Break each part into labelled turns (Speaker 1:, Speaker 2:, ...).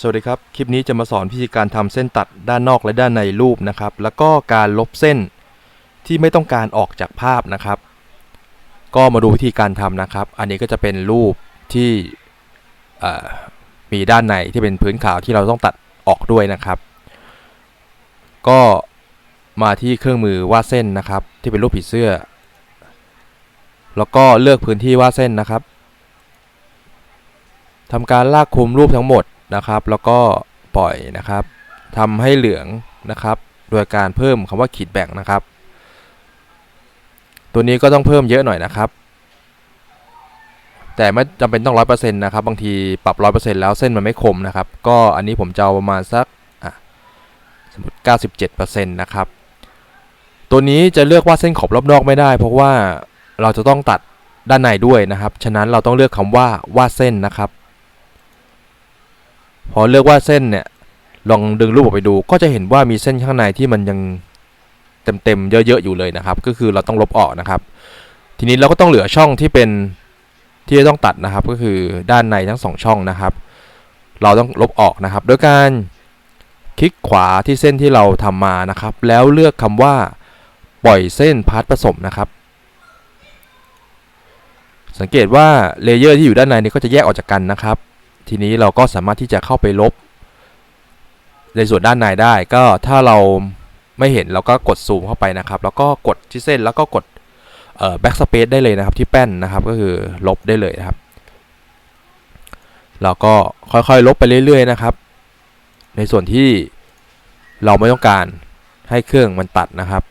Speaker 1: สวัสดีครับ คลิปนี้จะมาสอนวิธีการทำเส้นตัดด้านนอกและด้านในรูปนะครับ แล้วก็การลบเส้นที่ไม่ต้องการออกจากภาพนะครับ ก็มาดูวิธีการทำนะครับ อันนี้ก็จะเป็นรูปที่มีด้านในที่เป็นพื้นขาวที่เราต้องตัดออกด้วยนะครับ ก็มาที่เครื่องมือวาดเส้นนะครับ ที่เป็นรูปผีเสื้อ แล้วก็เลือกพื้นที่วาดเส้นนะครับทำการลากคุมรูปทั้งหมด นะครับ แล้วก็ปล่อยนะครับทำให้เหลืองนะครับ โดยการเพิ่มคำว่าขีดแบ่งนะครับ ตัวนี้ก็ต้องเพิ่มเยอะหน่อยนะครับ แต่ไม่จำเป็นต้องร้อยเปอร์เซ็นต์นะครับ บางทีปรับร้อยเปอร์เซ็นต์แล้วเส้นมันไม่คมนะครับ ก็อันนี้ผมจะเอาประมาณสักสมมติเก้าสิบเจ็ดเปอร์เซ็นต์นะครับ ตัวนี้จะเลือกวาดเส้นขอบรอบนอกไม่ได้ เพราะว่าเราจะต้องตัดด้านในด้วยนะครับ ฉะนั้นเราต้องเลือกคำว่าวาดเส้นนะครับ พอเลือกว่าเส้นเนี่ยลองดึงรูปออกไปดู ก็จะเห็นว่ามีเส้นข้างในที่มันยังเต็มๆเยอะๆอยู่เลยนะครับ ก็คือเราต้องลบออกนะครับ ทีนี้เราก็ต้องเหลือช่องที่เป็นที่จะต้องตัดนะครับ ก็คือด้านในทั้งสองช่องนะครับ เราต้องลบออกนะครับโดยการคลิกขวาที่เส้นที่เราทำมานะครับ แล้วเลือกคำว่าปล่อยเส้นพาร์ทผสมนะครับ สังเกตว่าเลเยอร์ที่อยู่ด้านในนี้ก็จะแยกออกจากกันนะครับ ทีนี้เราก็สามารถที่จะเข้าไปลบ ในส่วนด้านในได้ก็ถ้าเราไม่เห็นเราก็กดซูมเข้าไปนะครับ แล้วก็กดที่เส้นแล้วก็กดเอ่อ backspace ได้เลยนะครับที่แป้นนะครับก็คือลบได้เลยนะครับ เราก็ค่อยๆลบไปเรื่อยๆนะครับ ในส่วนที่เราไม่ต้องการให้เครื่องมันตัดนะครับ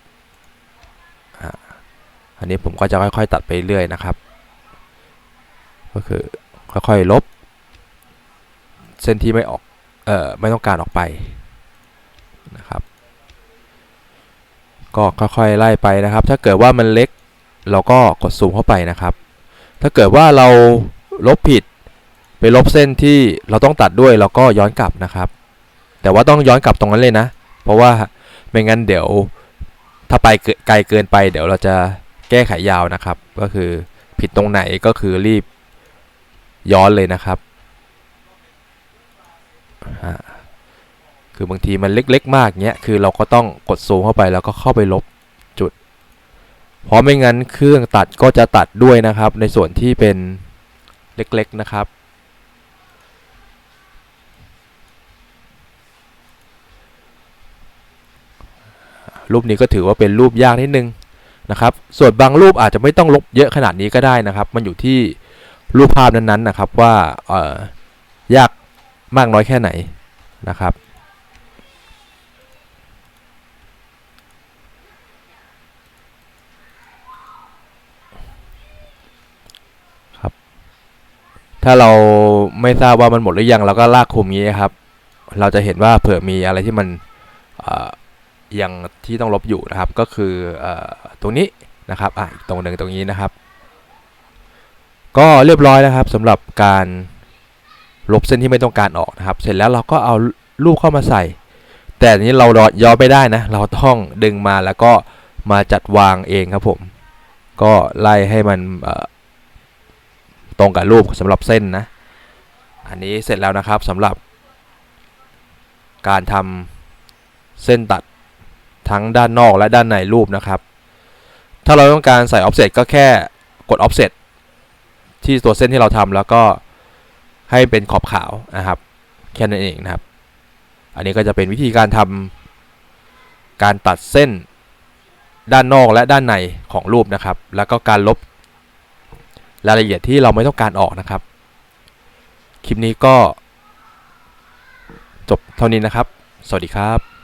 Speaker 1: อันนี้ผมก็จะค่อยๆตัดไปเรื่อยนะครับ ก็คือค่อยๆลบ ส้นที่ไม่ออกเอ่อไม่ต้องการออกไปนะครับ ก็ค่อยๆไล่ไปนะครับ ถ้าเกิดว่ามันเล็กเราก็กดซูมเข้าไปนะครับ ถ้าเกิดว่าเราลบผิดไปลบเส้นที่เราต้องตัดด้วยเราก็ย้อนกลับนะครับ แต่ว่าต้องย้อนกลับตรงนั้นเลยนะ เพราะว่าไม่งั้นเดี๋ยวถ้าไปไกลเกินไป เดี๋ยวเราจะแก้ไขยาวนะครับ ก็คือผิดตรงไหนก็คือรีบย้อนเลยนะครับ คือบางทีมันเล็กๆ มากเงี้ย คือเราก็ต้องกดซูมเข้าไปแล้วก็เข้าไปลบจุด เพราะไม่งั้นเครื่องตัดก็จะตัดด้วยนะครับ ในส่วนที่เป็นเล็กๆ นะครับ รูปนี้ก็ถือว่าเป็นรูปยากนิดนึงนะครับ ส่วนบางรูปอาจจะไม่ต้องลบเยอะขนาดนี้ก็ได้นะครับ มันอยู่ที่รูปภาพนั้นๆนะครับว่าเอ่อยาก มากน้อยแค่ไหนนะครับ ครับ ถ้าเราไม่ทราบว่ามันหมดหรือยังเราก็ลากคุมงี้ครับ เราจะเห็นว่าเผื่อมีอะไรที่มันเอ่อยังที่ต้องลบอยู่นะครับ ก็คืออตรงนี้นะครับอะอีกตรงหนึ่งตรงนี้นะครับ ก็เรียบร้อยนะครับสำหรับการ ลบเส้นที่ไม่ต้องการออกนะครับ เสร็จแล้วเราก็เอารูปเข้ามาใส่ แต่นี้เราย้อนไม่ได้นะ เราต้องดึงมาแล้วก็มาจัดวางเองครับผม ก็ไล่ให้มันตรงกับรูปสำหรับเส้นนะ อันนี้เสร็จแล้วนะครับสำหรับ การทำเส้นตัดทั้งด้านนอกและด้านในรูปนะครับ ถ้าเราต้องการใส่ offset ก็แค่กด offset ที่ตัวเส้นที่เราทำแล้วก็ ให้เป็นขอบขาวนะครับแค่นั้นเองนะครับ อันนี้ก็จะเป็นวิธีการทำการตัดเส้นด้านนอกและด้านในของรูปนะครับ แล้วก็การลบรายละเอียดที่เราไม่ต้องการออกนะครับ คลิปนี้ก็จบเท่านี้นะครับ สวัสดีครับ